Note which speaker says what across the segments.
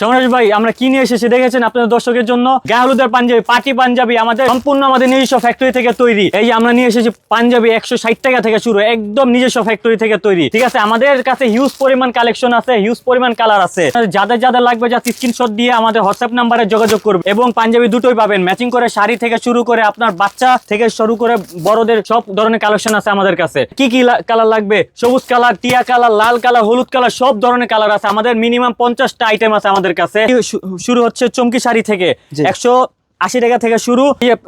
Speaker 1: সমরেশ ভাই, আমরা কি নিয়ে এসেছি দেখেছেন আপনাদের দর্শকের জন্য? গাহলুদের পাঞ্জাবি পার্টি পাঞ্জাবি আমাদের সম্পূর্ণ আমাদের নিজস্ব ফ্যাক্টরি থেকে তৈরি। এই আমরা নিয়ে এসেছি পাঞ্জাবি একশো ষাট টাকা থেকে শুরু, একদম নিজস্ব ফ্যাক্টরি থেকে তৈরি। ঠিক আছে, আমাদের কাছে হিউজ পরিমাণ কালেকশন আছে হিউজ পরিমাণ কালার আছে। যাদের যাদের লাগবে যা স্ক্রিনশট দিয়ে আমাদের হোয়াটসঅ্যাপ নাম্বারে যোগাযোগ করবে। এবং পাঞ্জাবি দুটোই পাবেন। ম্যাচিং করে শাড়ি থেকে শুরু করে আপনার বাচ্চা থেকে শুরু করে বড়দের সব ধরনের কালেকশন আছে আমাদের কাছে। কি কি কালার লাগবে? সবুজ কালার টিয়া কালার লাল কালার হলুদ কালার সব ধরনের কালার আছে। আমাদের মিনিমাম পঞ্চাশটা আইটেম আছে আমাদের কাছে শু- শুরু হচ্ছে চমকি শাড়ি থেকে। একশো আশি টাকা থেকে শুরু।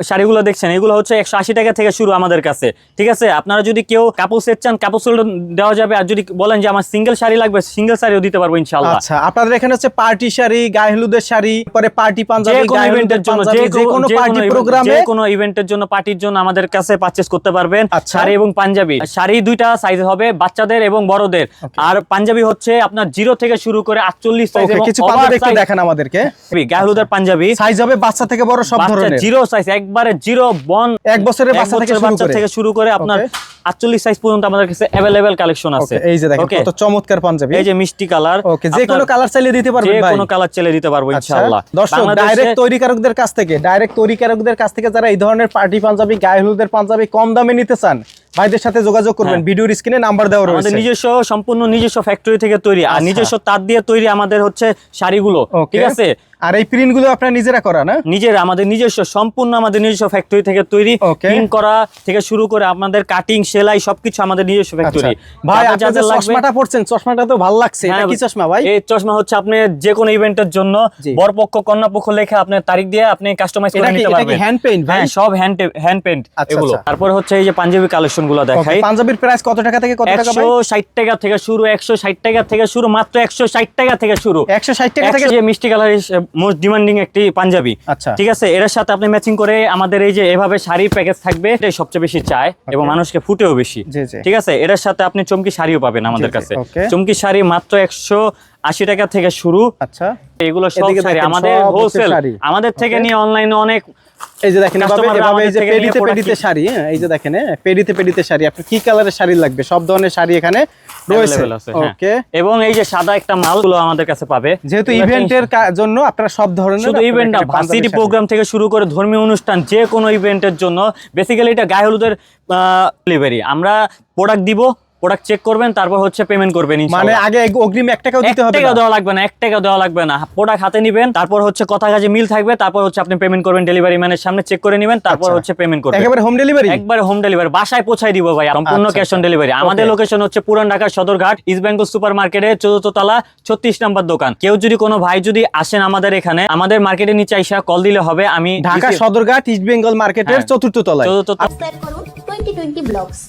Speaker 1: শাড়িগুলো দেখছেন এগুলো হচ্ছে একশো আশি টাকা থেকে শুরু আমাদের কাছে। ঠিক আছে? আপনারা যদি কেউ কাপড় সেট চান কাপড় সেট দেওয়া যাবে। আর যদি বলেন যে আমার সিঙ্গেল শাড়ি লাগবে সিঙ্গেল শাড়িও দিতে পারব ইনশাল্লাহ
Speaker 2: আচ্ছা আপনাদের এখানে হচ্ছে পার্টি শাড়ি গায়ে হলুদের শাড়ি পরে পার্টি পাঞ্জাবি
Speaker 1: কোনো ইভেন্টের জন্য
Speaker 2: যে কোনো পার্টি প্রোগ্রামে
Speaker 1: যে কোনো ইভেন্টের জন্য পার্টির জন্য আমাদের কাছে পারচেস করতে পারবেন
Speaker 2: আচ্ছা।
Speaker 1: শাড়ি এবং পাঞ্জাবি। শাড়ি দুইটা সাইজ হবে বাচ্চাদের এবং বড়দের। আর পাঞ্জাবি হচ্ছে আপনার জিরো থেকে শুরু করে আটচল্লিশ সাইজ
Speaker 2: কিছু পাঞ্জাবি একটু দেখান আমাদেরকে।
Speaker 1: গায়ে হলুদের পাঞ্জাবি।
Speaker 2: সাইজ হবে বাচ্চা থেকে বড় সব ধরনের।
Speaker 1: জিরো সাইজ একবারে জিরো বন
Speaker 2: এক বছরের বাচ্চা থেকে শুরু করে।
Speaker 1: থেকে শুরু করে আপনার
Speaker 2: Okay.
Speaker 1: আটচল্লিশ সাইজ পর্যন্ত আমাদের কাছে অ্যাভেলেবেল কালেকশন আছে।
Speaker 2: এই যে দেখেন কত চমৎকার পাঞ্জাবি।
Speaker 1: এই যে মিষ্টি কালার।
Speaker 2: ওকে যে কোনো কালার চাইলে দিতে
Speaker 1: যে
Speaker 2: পারবেন ভাই।
Speaker 1: কোনো কালার চেলে দিতে পারব
Speaker 2: আচ্ছা,
Speaker 1: ইনশাআল্লাহ।
Speaker 2: দর্শক ডাইরেক্ট তৈরিকারকদের কাছ থেকে ডাইরেক্ট তৈরিকারকদের কাছ থেকে যারা এই ধরনের পার্টি পাঞ্জাবি গায়ে হলুদের পাঞ্জাবি কম দামে নিতে চান ভাইদের সাথে যোগাযোগ করবেন।
Speaker 1: হ্যাঁ।
Speaker 2: ভিডিওর স্ক্রিনে নাম্বার দেওয়া রয়েছে।
Speaker 1: আমাদের নিজস্ব সম্পূর্ণ নিজস্ব ফ্যাক্টরি থেকে তৈরি। আর
Speaker 2: আচ্ছা।
Speaker 1: নিজস্ব তার দিয়ে তৈরি আমাদের হচ্ছে শাড়িগুলো। ঠিক আছে?
Speaker 2: আর এই প্রিন্টগুলো আপনারা নিজেরা করা না
Speaker 1: নিজের আমাদের নিজস্ব সম্পূর্ণ আমাদের নিজস্ব ফ্যাক্টরি থেকে তৈরি প্রিন্ট করা থেকে শুরু করে আপনাদের কাটিং সেলাই সবকিছু আমাদের নিজস্ব
Speaker 2: আচ্ছা।
Speaker 1: ফ্যাক্টরি
Speaker 2: ভাই আপনি যে চশমাটা পড়ছেন চশমাটা তো ভালো লাগছে। এটা
Speaker 1: হ্যাঁ,
Speaker 2: কি চশমা ভাই?
Speaker 1: এই চশমা হচ্ছে আপনি যে কোনো ইভেন্টের জন্য। বরপক্ষ কন্যাপক্ষ লেখে আপনার তারিখ দিয়ে আপনি কাস্টমাইজ করে নিতে
Speaker 2: এটা কি
Speaker 1: পারবেন।
Speaker 2: হ্যান্ড পেইন্ট ভাই?
Speaker 1: হ্যাঁ সব হ্যান্ড হ্যান্ড
Speaker 2: আচ্ছা,
Speaker 1: এগুলো।
Speaker 2: আচ্ছা।
Speaker 1: তারপর হচ্ছে এই যে পাঞ্জাবি কালেকশনগুলো দেখাই।
Speaker 2: পাঞ্জাবির প্রাইস কত টাকা থেকে কত টাকা ভাই?
Speaker 1: ষাট টাকা থেকে শুরু একশো ষাট টাকা থেকে শুরু মাত্র একশো ষাট টাকা থেকে শুরু।
Speaker 2: 160 টাকা থেকে
Speaker 1: যে মিষ্টি কালার মোস্ট ডিমান্ডিং একটি পাঞ্জাবি।
Speaker 2: আচ্ছা।
Speaker 1: ঠিক আছে? এর সাথে আপনি ম্যাচিং করে আমাদের এই যে এভাবে শাড়ি প্যাকেজ থাকবে এটাই সবচেয়ে বেশি চায় এবং মানুষকে ফুটেও বেশি। ঠিক আছে? এর সাথে আপনি চমকি শাড়িও পাবেন আমাদের কাছে। চমকি শাড়ি মাত্র একশো আশি টাকা থেকে শুরু।
Speaker 2: আচ্ছা।
Speaker 1: এগুলো সব শাড়ি আমাদের হোলসেল আমাদের থেকে নিয়ে অনলাইনে অনেক
Speaker 2: এই যে দেখেন এভাবে এভাবে এই যে পেডিতে পেডিতে শাড়ি হ্যাঁ, এই যে দেখেন হ্যাঁ, পেডিতে পেডিতে শাড়ি। আপনি কি কালারের শাড়ি লাগবে? সব ধরনের শাড়ি এখানে রয়েছে।
Speaker 1: আছে, হ্যাঁ।
Speaker 2: ওকে
Speaker 1: এবং এই যে সাদা একটা মালগুলো আমাদের কাছে পাবে।
Speaker 2: যেহেতু ইভেন্টের জন্য আপনারা সব ধরনের
Speaker 1: শুধু ইভেন্ট না ভার্সিটি প্রোগ্রাম থেকে শুরু করে ধর্মীয় অনুষ্ঠান যে কোনো ইভেন্টের জন্য বেসিক্যালি এটা গায়ে হলুদের ডেলিভারি আমরা প্রোডাক্ট দিব প্রোডাক্ট চেক করবেন তারপর হচ্ছে পেমেন্ট করবেন
Speaker 2: মানে আগে অগ্রিম এক টাকাও দিতে হবে
Speaker 1: টাকা দেওয়া লাগবে না এক টাকা দেওয়া লাগবে না। প্রোডাক্ট হাতে নিবেন তারপর হচ্ছে কথা কাজে মিল থাকবে তারপর হচ্ছে আপনি পেমেন্ট করবেন ডেলিভারি ম্যানের সামনে চেক করে নেবেন তারপর
Speaker 2: আচ্ছা।
Speaker 1: হচ্ছে পেমেন্ট করবেন।
Speaker 2: একেবারে হোম ডেলিভারি
Speaker 1: একবারে হোম ডেলিভারি বাসায় পৌঁছাই দিব ভাই সম্পূর্ণ ক্যাশ অন। ডেলিভারি আমাদের লোকেশন হচ্ছে পুরান ঢাকার সদরঘাট ইস্ট বেঙ্গল সুপার মার্কেটে চতুর্থ তলা ছত্রিশ নাম্বার দোকান। কেউ যদি কোনো ভাই যদি আসেন আমাদের এখানে আমাদের মার্কেটের নিচে আইসা কল দিলে হবে আমি
Speaker 2: ঢাকা সদরঘাট ইস্ট বেঙ্গল মার্কেটের। চতুর্থ তলায়
Speaker 1: চতুর্থ
Speaker 3: সাবস্ক্রাইব করুন টোয়েন্টি টোয়েন্টি ব্লগস